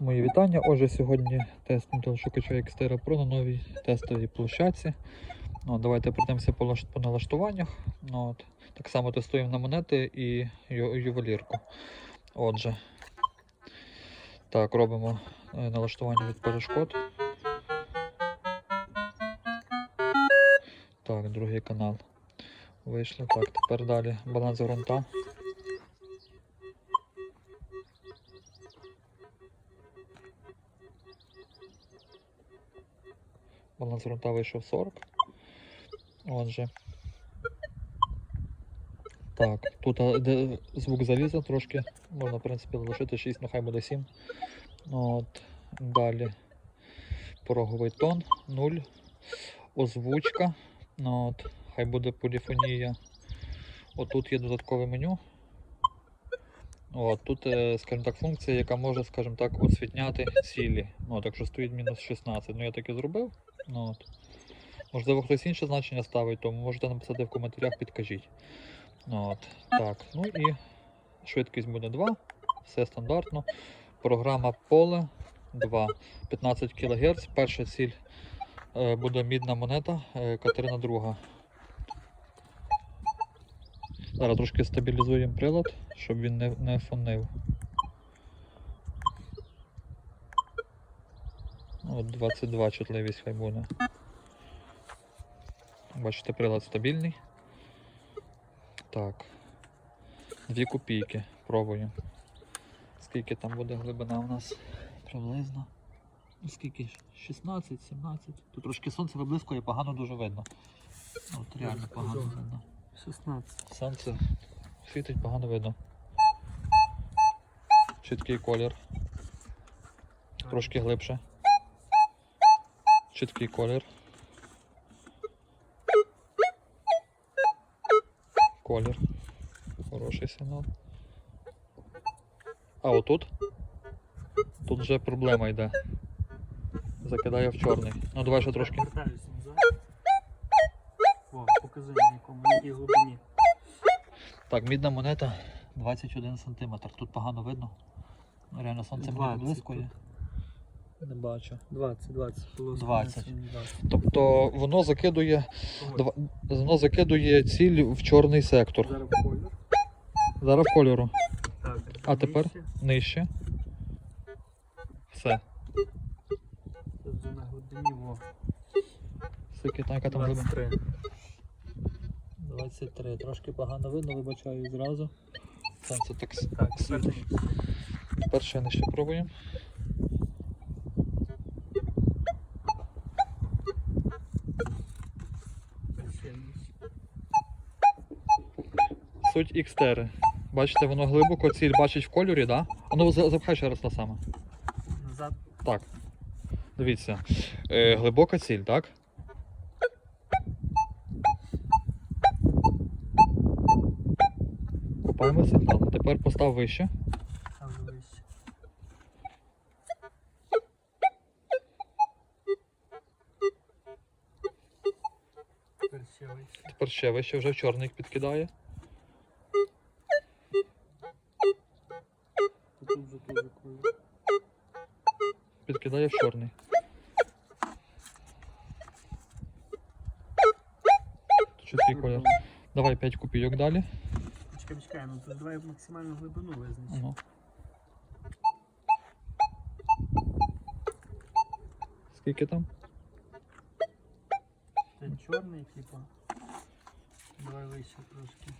Мої вітання. Отже, сьогодні тест мотошукача Xterra Pro на новій тестовій площадці. Ну, давайте пройдемося по, по налаштуваннях. Ну, от. Так само тестуємо на монети і ю- ювелірку. Отже, так, робимо е, налаштування від перешкод. Так, другий канал. Вийшли. Так, тепер далі баланс ґрунта. Баланс ґрунта вийшов 40. Отже. Так, тут звук заліза трошки. Можна, в принципі, залишити 6, ну хай буде 7. Ну, От, далі. Пороговий тон 0. Озвучка. От, хай буде поліфонія. Отут є додаткове меню. От, тут, е, скажімо так, функція, яка може, скажімо так, освітняти цілі. Ну, от, якщо стоїть мінус 16. Ну, я так і зробив. Ну, от. Можливо, хтось інше значення ставить, то можете написати в коментарях, підкажіть. Ну, от. Так, ну і швидкість буде 2. Все стандартно. Програма поле 2. 15 кГц. Перша ціль е, буде мідна монета е, Катерина II. Зараз трошки стабілізуємо прилад, щоб він не, не фонив. От 22 чутливість хай буде. Бачите, прилад стабільний. Так. Дві копійки. Пробуємо. Скільки там буде глибина у нас? Приблизно. Скільки? 16, 17. Тут трошки сонце виблискує, погано дуже видно. От реально погано видно. 16. Сонце світить, погано видно. Чіткий колір. Трошки глибше. Чіткий колір. Колір. Хороший сигнал. А отут? Тут вже проблема йде. Закидає в чорний. Ну давай ще трошки. О, покажи на якому, якій глибині. Так, мідна монета 21 см. Тут погано видно. Реально сонце 20 блискує. Не бачу. 20, 20. полоска 20. 20. Тобто воно закидує, два- воно закидує ціль в чорний сектор. Зараз колір. Зараз в кольору. Так. А тепер? нижче. Нижче. Все. Це вже на глибині, во. Скільки там, яка там глибина? 23. 23. Трошки погано видно, вибачаю зразу. Сонце так Так. Тепер ще нижче пробуємо. Тепер ще нижче. Суть Xterra. Бачите, воно глибоко, ціль бачить в кольорі, да? А ну запхай ще раз та саме. Назад. Так. Дивіться. Е, глибока ціль, так? Купаємо сигнал. Тепер постав вище. Вище. Тепер ще вище, вже в чорний підкидає. Підкидає в чорний. Чіткий колір. Давай 5 копійок далі. Почекай, почекай, ну тут давай максимальну глибину визначимо. Ну. Скільки там? Це чорний, типа. Давай вище трошки.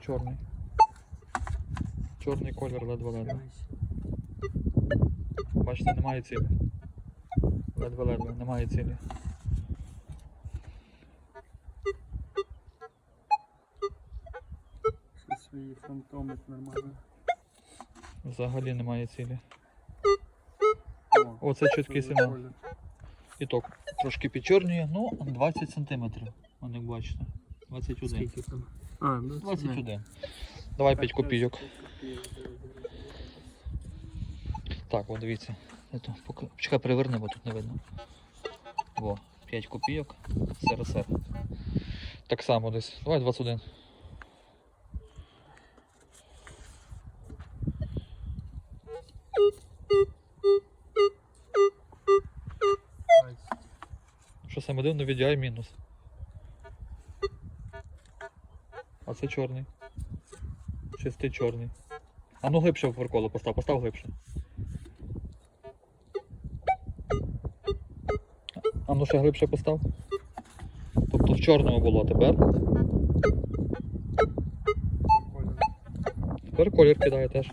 Чорний. Чорний колір ледве-ледве. Бачите, немає цілі. Ледве-ледве, немає цілі. Свої фантоми нормально. Взагалі немає цілі. О, Оце чіткий це сигнал. колір. І то трошки підчорнює, ну 20 см. Вон як бачите. 21. Скільки там? А, ну 21. Давай 5 ну, копійок. Так, от дивіться. Чекай, приверни, бо тут не видно. Во, 5 копійок. СРСР. Так само десь. Давай 21. Що саме дивно, VDI мінус. А це чорний. Чистий чорний. А ну глибше в фарколу постав, постав глибше. А ну ще глибше постав. Тобто в чорному було тепер. Тепер колір кидає теж.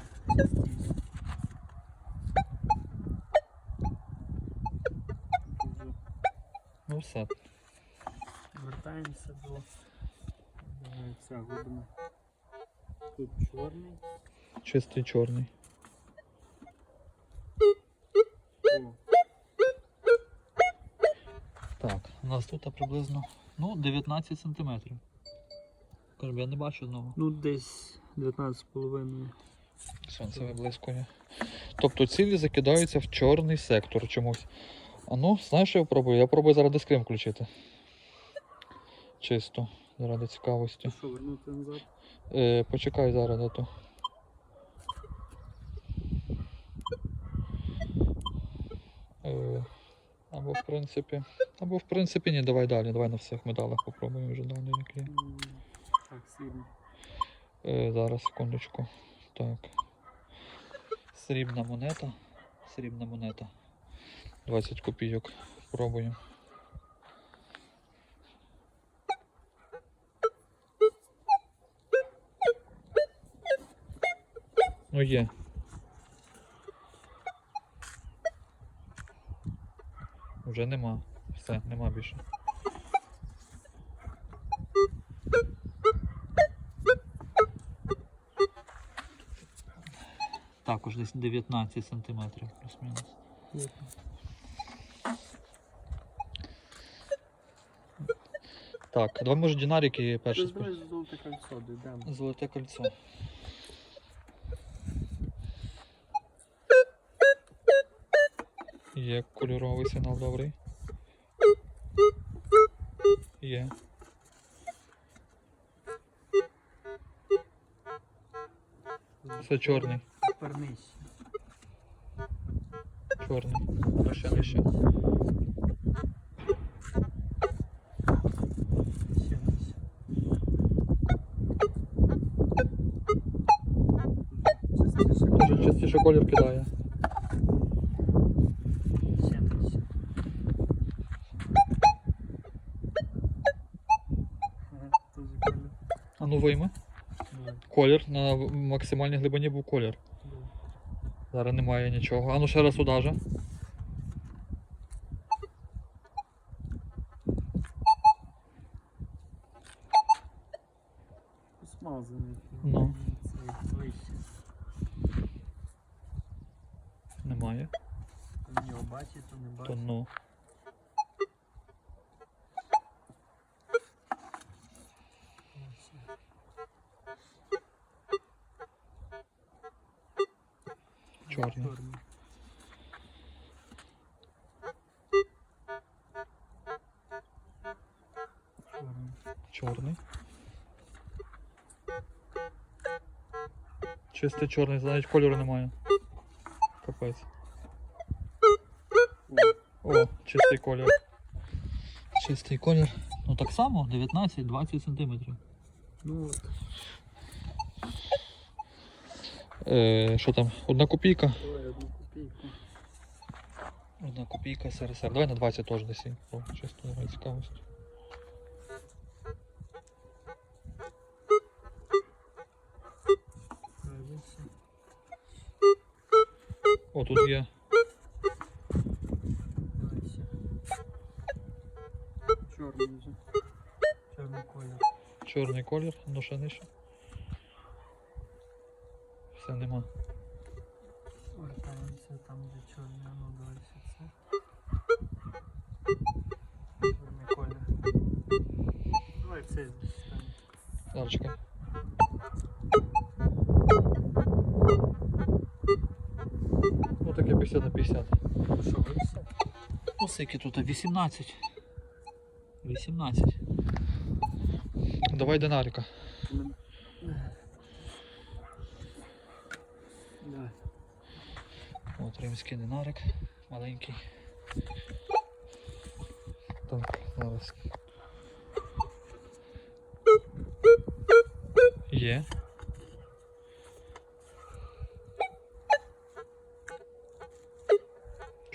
Ну все. Вертаємося до глибина. Тут чорний. Чистий чорний. О, Так, у нас тут приблизно ну, 19 сантиметрів. Я не бачу одного. ну десь 19,5. Сонце виблискує. Тобто цілі закидаються в чорний сектор чомусь. А ну, знаєш, що я пробую? Я пробую зараз дискрим включити. Чисто, заради цікавості. Що, вернути назад? Е, почекай зараз на то. Е, або в принципі. Або в принципі ні, давай далі. Давай на всіх медалах попробуємо вже далі які. М, Так, сильно. Е, зараз, секундочку. Так. Срібна монета. Срібна монета. 20 копійок. Пробуємо. Ну є. Вже нема. Все, нема більше. Також десь 19 сантиметрів плюс-мінус. Так, давай може динарики перші. золоте кольцо. Золоте кольцо. Є кольоровий сигнал добрий. Є. Це чорний. Тепер нижче. Чорний. Ще нижче. Частіше колір кидає. Ще нижче. Ага, Дуже колір. Ну Колір на максимальній глибині був колір. Зараз немає нічого. А ну ще раз. Смазаний. Ну. Немає. Його бачить, то не То ну. Чорний. Чистий чорний, навіть кольору немає. Капець. О, чистий колір. Чистий колір. Ну так само, 19-20 сантиметрів. Ну от, Е, що там? Одна копійка? Одна копійка СРСР. Давай на 20 теж десь. О, чисто цікавості. О, тут є. Чорний вже. Чорний колір. Чорний колір, ну ще нижче. Все нема. Вертаємося там, де чорний, ну далі це. Чорний колір. Давай це станемо. Зараз чекай. Ну таке 50 на 50. Що вище? Ну скільки тут? 18. 18. Давай динарика. Давай. От римський динарик. Маленький. Так. Зараз. Є.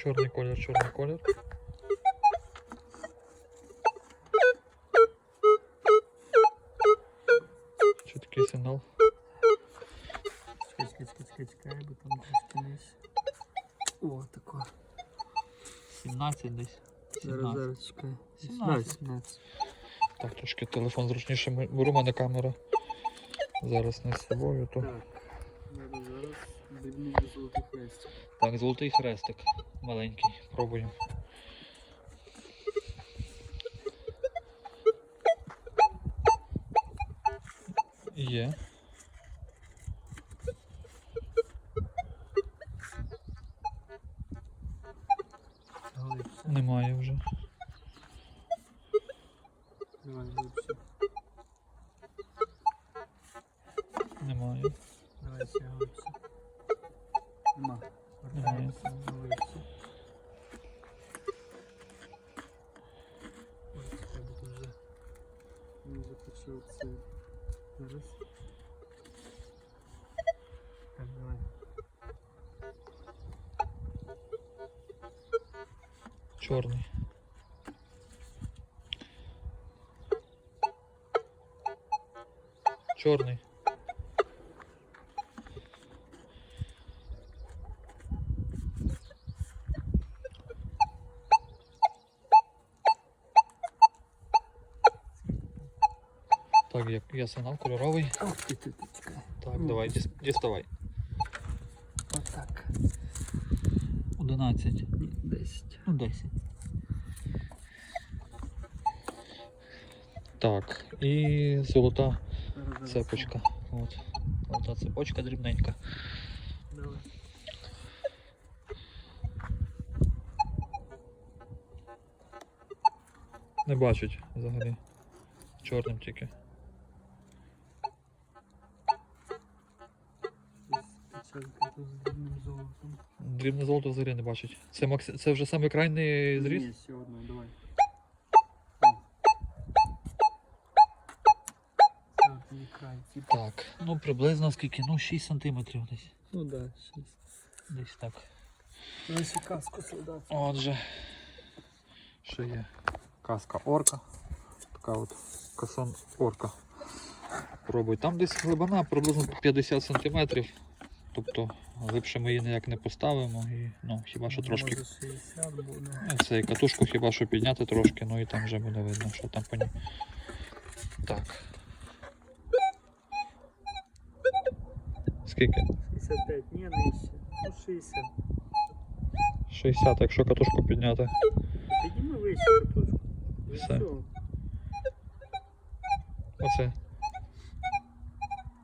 Чорний колір, чорний колір. Чіткий сигнал. Чекай, чекай, чекай, чекай, чекай, бо там трошки нижче. О, тако. 17 десь. Зараз, зараз, чекай. 17. 17. Так, трошки телефон зручніше ми- беру, у мене камера. Зараз не з собою, то. Так. Так, золотий хрестик маленький. Пробуємо. Є. Немає вже. Давай, глибше. Немає. Давай ще глибше. Нема. Немає. Вертаємося глибше. Ой, чекай, бо тут вже він вже почав це. Зараз. Так, давай. Чорний. Чорний. Я сигнал кольоровий. Ох, ти, ти, ти, чекай. Так, давай, діс- діставай. Отак. 11. Ні, 10. Ну, 10. Так, і золота цепочка. От. Золота цепочка дрібненька. Давай. Не бачать взагалі. Чорним тільки. Ось з дрібним золотом. Дрібне золото взагалі не бачать. Це, макс... це вже саме крайній зріз? Ні, ще одна, давай. О. Так, не край, типа. Так, ну приблизно скільки? Ну 6 сантиметрів десь. Ну да, 6. Десь так. Ну, ще каску солдат. Отже. Ще є каска орка. Така от касон орка. Пробуй. Там десь глибина приблизно 50 сантиметрів. Тобто глибше ми її ніяк не поставимо. І, ну, хіба що трошки Може 60 буде. Ну, Цей катушку хіба що підняти трошки, ну і там вже буде видно, що там по ній. Так. Скільки? 65, ні, нижче. Ну 60. 60, якщо катушку підняти. Підніми вище катушку. Все. Оце.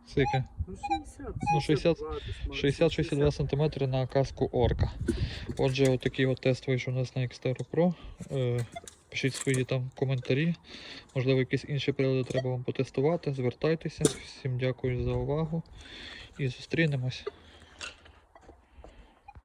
Скільки? Ну 60. Ну, 60, 62 см на каску орка. Отже, отакий от тест вийшов у нас на Xterra Pro. Е, Пишіть свої там коментарі. Можливо, якісь інші прилади треба вам потестувати. Звертайтеся. Всім дякую за увагу і зустрінемось.